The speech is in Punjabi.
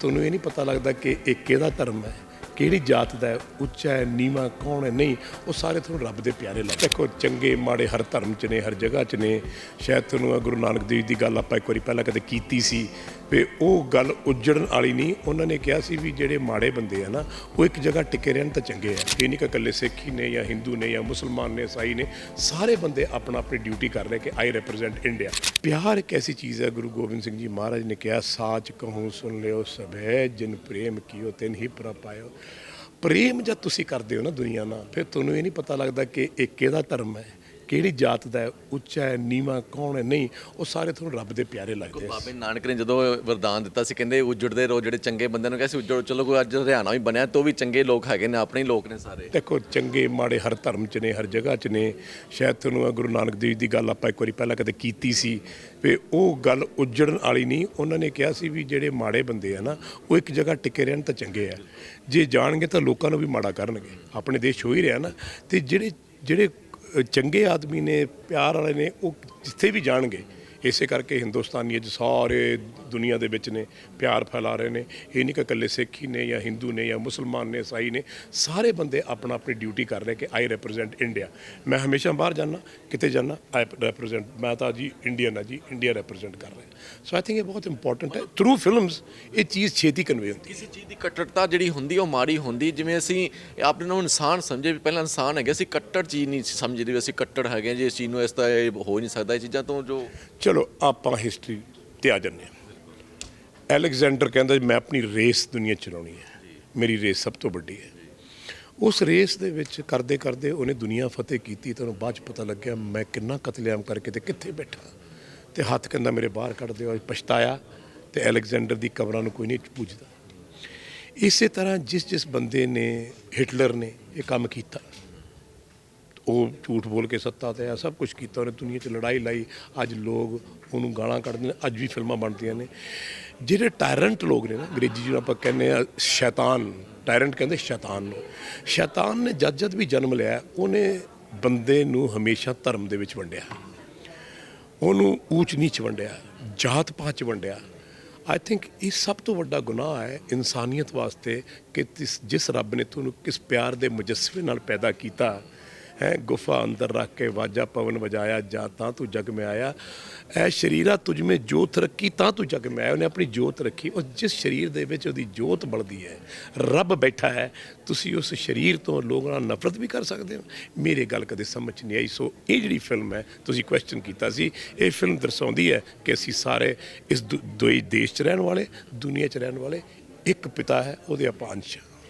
ਤੁਹਾਨੂੰ ਇਹ ਨਹੀਂ ਪਤਾ ਲੱਗਦਾ ਕਿ ਇਹ ਕਿਹਦਾ ਧਰਮ ਹੈ? ਕਿਹੜੀ ਜਾਤ ਦਾ ਹੈ? ਉੱਚਾ ਹੈ, ਨੀਵਾਂ, ਕੌਣ ਹੈ? ਨਹੀਂ, ਉਹ ਸਾਰੇ ਤੁਹਾਨੂੰ ਰੱਬ ਦੇ ਪਿਆਰੇ ਲੱਗਦੇ। ਦੇਖੋ, ਚੰਗੇ, ਮਾੜੇ ਹਰ ਧਰਮ 'ਚ ਨੇ, ਹਰ ਜਗ੍ਹਾ 'ਚ ਨੇ। ਸ਼ਾਇਦ ਤੁਹਾਨੂੰ ਗੁਰੂ ਨਾਨਕ ਦੇਵ ਦੀ ਗੱਲ ਆਪਾਂ ਇੱਕ ਵਾਰੀ ਪਹਿਲਾਂ ਕਦੇ ਕੀਤੀ ਸੀ ਵੀ ਉਹ ਗੱਲ ਉੱਜੜਨ ਵਾਲੀ ਨਹੀਂ। ਉਹਨਾਂ ਨੇ ਕਿਹਾ ਸੀ ਵੀ ਜਿਹੜੇ ਮਾੜੇ ਬੰਦੇ ਆ ਨਾ, ਉਹ ਇੱਕ ਜਗ੍ਹਾ ਟਿਕੇ ਰਹਿਣ ਤਾਂ ਚੰਗੇ ਆ। ਇਹ ਨਹੀਂ ਕਿ ਇਕੱਲੇ ਸਿੱਖ ਹੀ ਨੇ ਜਾਂ ਹਿੰਦੂ ਨੇ ਜਾਂ ਮੁਸਲਮਾਨ ਨੇ ਈਸਾਈ ਨੇ। ਸਾਰੇ ਬੰਦੇ ਆਪਣਾ ਆਪਣੀ ਡਿਊਟੀ ਕਰ ਰਹੇ ਕਿ ਆਈ ਰਿਪਰੈਜ਼ੈਂਟ ਇੰਡੀਆ। ਪਿਆਰ ਇੱਕ ਐਸੀ ਚੀਜ਼ ਹੈ, ਗੁਰੂ ਗੋਬਿੰਦ ਸਿੰਘ ਜੀ ਮਹਾਰਾਜ ਨੇ ਕਿਹਾ, ਸਾਚ ਕਹੂੰ ਸੁਣ ਲਿਓ ਸਭੈ, ਜਿਨ ਪ੍ਰੇਮ ਕੀਓ ਤਿਨ ਹੀ ਪ੍ਰਪਾਇਓ ਪ੍ਰੇਮ ਜਦ ਤੁਸੀਂ ਕਰਦੇ ਹੋ ਨਾ ਦੁਨੀਆ ਨਾਲ, ਫਿਰ ਤੁਹਾਨੂੰ ਇਹ ਨਹੀਂ ਪਤਾ ਲੱਗਦਾ ਕਿ ਇਹ ਕਿਹਦਾ ਧਰਮ ਹੈ। ਕਿਹੜੀ ਜਾਤ ਦਾ ਹੈ ਉੱਚਾ ਹੈ ਨੀਵਾਂ ਕੌਣ ਹੈ ਨਹੀਂ ਉਹ ਸਾਰੇ ਤੁਹਾਨੂੰ ਰੱਬ ਦੇ ਪਿਆਰੇ ਲੱਗਦੇ ਆ। ਬਾਬੇ ਨਾਨਕ ਨੇ ਜਦੋਂ ਵਰਦਾਨ ਦਿੱਤਾ ਸੀ ਕਹਿੰਦੇ ਉਜੜਦੇ ਰਹੋ ਜਿਹੜੇ ਚੰਗੇ ਬੰਦੇ ਨੂੰ ਕਹਿੰਦੇ ਉਜੜੋ ਚਲੋ ਕੋਈ ਅੱਜ ਹਰਿਆਣਾ ਵੀ ਬਣਿਆ ਤੋਂ ਵੀ ਚੰਗੇ ਲੋਕ ਹੈਗੇ ਨੇ ਆਪਣੇ ਲੋਕ ਨੇ ਸਾਰੇ। ਦੇਖੋ ਚੰਗੇ ਮਾੜੇ ਹਰ ਧਰਮ 'ਚ ਨੇ ਹਰ ਜਗ੍ਹਾ 'ਚ ਨੇ। ਸ਼ਾਇਦ ਤੁਹਾਨੂੰ ਗੁਰੂ ਨਾਨਕ ਦੇਵ ਦੀ ਗੱਲ ਆਪਾਂ ਇੱਕ ਵਾਰੀ ਪਹਿਲਾਂ ਕਦੇ ਕੀਤੀ ਸੀ ਵੀ ਉਹ ਗੱਲ ਉੱਜੜਨ ਵਾਲੀ ਨਹੀਂ ਉਹਨਾਂ ਨੇ ਕਿਹਾ ਸੀ ਵੀ ਜਿਹੜੇ ਮਾੜੇ ਬੰਦੇ ਆ ਨਾ ਉਹ ਇੱਕ ਜਗ੍ਹਾ ਟਿਕੇ ਰਹਿਣ ਤਾਂ ਚੰਗੇ ਆ। ਜੇ ਜਾਣਗੇ ਤਾਂ ਲੋਕਾਂ ਨੂੰ ਵੀ ਮਾੜਾ ਕਰਨਗੇ। ਆਪਣੇ ਦੇਸ਼ ਹੋ ਹੀ ਰਿਹਾ ਨਾ। ਤੇ ਜਿਹੜੇ ਜਿਹੜੇ ਚੰਗੇ ਆਦਮੀ ਨੇ, ਪਿਆਰ ਵਾਲੇ ਨੇ, ਉਹ ਜਿੱਥੇ ਵੀ ਜਾਣਗੇ, ਇਸੇ ਕਰਕੇ ਹਿੰਦੁਸਤਾਨੀ ਅੱਜ ਸਾਰੇ ਦੁਨੀਆ ਦੇ ਵਿੱਚ ਨੇ ਪਿਆਰ ਫੈਲਾ ਰਹੇ ਨੇ। ਇਹ ਨਹੀਂ ਕਿ ਇਕੱਲੇ ਸਿੱਖ ਹੀ ਨੇ ਜਾਂ ਹਿੰਦੂ ਨੇ ਜਾਂ ਮੁਸਲਮਾਨ ਨੇ ਈਸਾਈ ਨੇ। ਸਾਰੇ ਬੰਦੇ ਆਪਣਾ ਆਪਣੀ ਡਿਊਟੀ ਕਰ ਰਹੇ ਕਿ ਆਈ ਰਿਪਰੈਜ਼ੈਂਟ ਇੰਡੀਆ ਮੈਂ ਹਮੇਸ਼ਾ ਬਾਹਰ ਜਾਣਾ ਕਿਤੇ ਜਾਣਾ ਆਈ ਰਿਪਰੈਜ਼ੈਂਟ ਮੈਂ ਤਾਂ ਜੀ ਇੰਡੀਅਨ ਆ ਜੀ ਇੰਡੀਆ ਰਿਪਰੈਜ਼ੈਂਟ ਕਰ ਰਿਹਾ। ਸੋ ਆਈ ਥਿੰਕ ਇਹ ਬਹੁਤ ਇੰਪੋਰਟੈਂਟ ਹੈ। ਥਰੂ ਫਿਲਮਸ ਇਹ ਚੀਜ਼ ਛੇਤੀ ਕਨਵੇ ਹੁੰਦੀ ਹੈ। ਕਿਸੇ ਚੀਜ਼ ਦੀ ਕੱਟੜਤਾ ਜਿਹੜੀ ਹੁੰਦੀ ਉਹ ਮਾੜੀ ਹੁੰਦੀ। ਜਿਵੇਂ ਅਸੀਂ ਆਪਣੇ ਨੂੰ ਇਨਸਾਨ ਸਮਝੇ ਵੀ ਪਹਿਲਾਂ ਇਨਸਾਨ ਹੈਗੇ ਅਸੀਂ ਕੱਟੜ ਚੀਜ਼ ਨਹੀਂ ਸਮਝਦੇ ਵੀ ਅਸੀਂ ਕੱਟੜ ਹੈਗੇ ਹਾਂ ਜੀ ਇਸ ਚੀਜ਼ ਨੂੰ ਇਸ ਤਰ੍ਹਾਂ ਹੋ ਨਹੀਂ ਸਕਦਾ ਇਹ ਚੀਜ਼ਾਂ ਤੋਂ ਜੋ ਚਲੋ ਆਪਾਂ ਹਿਸਟਰੀ ਤੇ ਆ ਜੰਨੇ ਅਲੈਗਜ਼ੈਂਡਰ ਕਹਿੰਦਾ ਜੀ, ਮੈਂ ਆਪਣੀ ਰੇਸ ਦੁਨੀਆ ਚਲਾਉਣੀ ਹੈ। ਮੇਰੀ ਰੇਸ ਸਭ ਤੋਂ ਵੱਡੀ ਹੈ। ਉਸ ਰੇਸ ਦੇ ਵਿੱਚ ਕਰਦੇ ਕਰਦੇ ਉਹਨੇ ਦੁਨੀਆ ਫਤਿਹ ਕੀਤੀ ਤੁਹਾਨੂੰ ਬਾਅਦ ਚ ਪਤਾ ਲੱਗਿਆ, ਮੈਂ ਕਿੰਨਾ ਕਤਲੇਆਮ ਕਰਕੇ ਤੇ ਕਿੱਥੇ ਬੈਠਾ। ਤੇ ਹੱਥ ਕਹਿੰਦਾ, ਮੇਰੇ ਬਾਹਰ ਕੱਢ ਦਿਓ ਪਛਤਾਇਆ ਤੇ ਅਲੈਗਜ਼ੈਂਡਰ ਦੀ ਕਬਰਾਂ ਨੂੰ ਕੋਈ ਨਹੀਂ ਪੁੱਛਦਾ ਇਸੇ ਤਰ੍ਹਾਂ ਜਿਸ ਜਿਸ ਬੰਦੇ ਨੇ ਹਿਟਲਰ ਨੇ ਇਹ ਕੰਮ ਕੀਤਾ ਉਹ ਝੂਠ ਬੋਲ ਕੇ ਸੱਤਾ ਤੇ ਆ, ਸਭ ਕੁਝ ਕੀਤਾ ਉਹਨੇ, ਦੁਨੀਆ 'ਚ ਲੜਾਈ ਲਾਈ। ਅੱਜ ਲੋਕ ਉਹਨੂੰ ਗਾਲਾਂ ਕੱਢਦੇ ਨੇ, ਅੱਜ ਵੀ ਫਿਲਮਾਂ ਬਣਦੀਆਂ ਨੇ। ਜਿਹੜੇ ਟਾਇਰੈਂਟ ਲੋਕ ਨੇ ਨਾ, ਅੰਗਰੇਜ਼ੀ ਜਿਹੜਾ ਆਪਾਂ ਕਹਿੰਦੇ ਆ, ਸ਼ੈਤਾਨ ਟਾਇਰੈਂਟ ਕਹਿੰਦੇ ਸ਼ੈਤਾਨ ਨੂੰ। ਸ਼ੈਤਾਨ ਨੇ ਜਦ ਜਦ ਵੀ ਜਨਮ ਲਿਆ, ਉਹਨੇ ਬੰਦੇ ਨੂੰ ਹਮੇਸ਼ਾ ਧਰਮ ਦੇ ਵਿੱਚ ਵੰਡਿਆ। ਉਹਨੂੰ ਊਚ ਨੀਚ ਵੰਡਿਆ, ਜਾਤ ਪਾਤ ਚ ਵੰਡਿਆ। ਆਈ ਥਿੰਕ ਇਹ ਸਭ ਤੋਂ ਵੱਡਾ ਗੁਨਾਹ ਹੈ ਇਨਸਾਨੀਅਤ ਵਾਸਤੇ ਕਿ ਜਿਸ ਰੱਬ ਨੇ ਤੁਹਾਨੂੰ ਕਿਸ ਪਿਆਰ ਦੇ ਮੁਜੱਸਮੇ ਨਾਲ ਪੈਦਾ ਕੀਤਾ ਹੈ, ਗੁਫਾ ਅੰਦਰ ਰੱਖ ਕੇ ਵਾਜਾ ਪਵਨ ਵਜਾਇਆ, ਜਾਂ ਤਾਂ ਤੂੰ ਜਗ ਮੈਂ ਆਇਆ। ਐ ਸ਼ਰੀਰਾ ਤੁਝ ਮੇ ਜੋਤ ਰੱਖੀ, ਤਾਂ ਤੂੰ ਜਗ ਮੈਂ ਆਇਆ। ਉਹਨੇ ਆਪਣੀ ਜੋਤ ਰੱਖੀ, ਉਹ ਜਿਸ ਸ਼ਰੀਰ ਦੇ ਵਿੱਚ ਉਹਦੀ ਜੋਤ ਬਲਦੀ ਹੈ, ਰੱਬ ਬੈਠਾ ਹੈ, ਤੁਸੀਂ ਉਸ ਸ਼ਰੀਰ ਤੋਂ ਲੋਕਾਂ ਨਾਲ ਨਫ਼ਰਤ ਵੀ ਕਰ ਸਕਦੇ ਹੋ। ਮੇਰੇ ਗੱਲ ਕਦੇ ਸਮਝ 'ਚ ਨਹੀਂ ਆਈ, ਸੋ ਇਹ ਜਿਹੜੀ ਫਿਲਮ ਹੈ, ਤੁਸੀਂ ਕੁਐਸਚਨ ਕੀਤਾ ਸੀ, ਇਹ ਫਿਲਮ ਦਰਸਾਉਂਦੀ ਹੈ ਕਿ ਅਸੀਂ ਸਾਰੇ ਇਸ ਦੁ- ਦੋਈ ਦੇਸ਼ 'ਚ ਰਹਿਣ ਵਾਲੇ, ਦੁਨੀਆ 'ਚ ਰਹਿਣ ਵਾਲੇ, ਇੱਕ ਪਿਤਾ ਹੈ, ਉਹਦੇ ਆਪਾਂ ਅੰਸ਼